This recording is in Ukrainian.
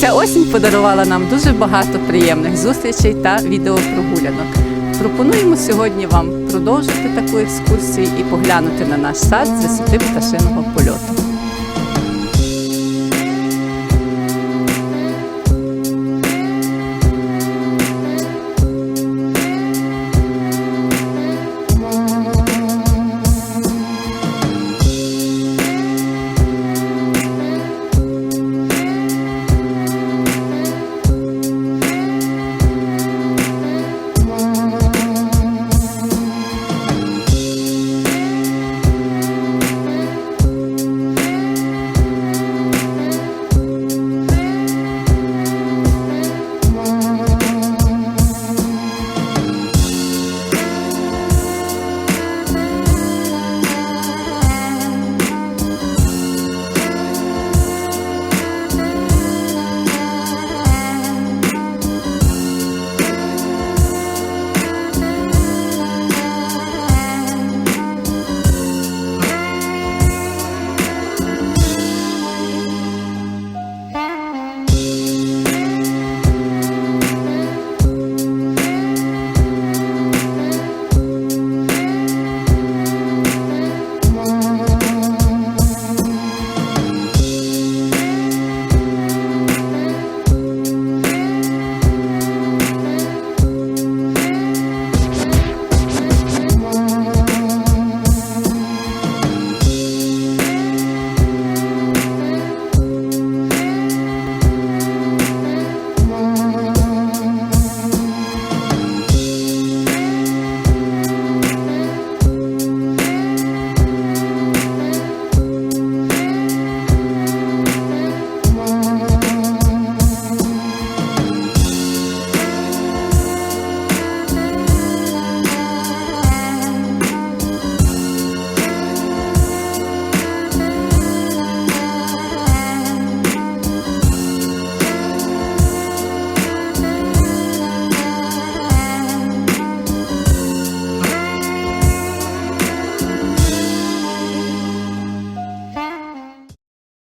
Ця осінь подарувала нам дуже багато приємних зустрічей та відеопрогулянок. Пропонуємо сьогодні вам продовжити таку екскурсію і поглянути на наш сад з висоти пташиного польоту.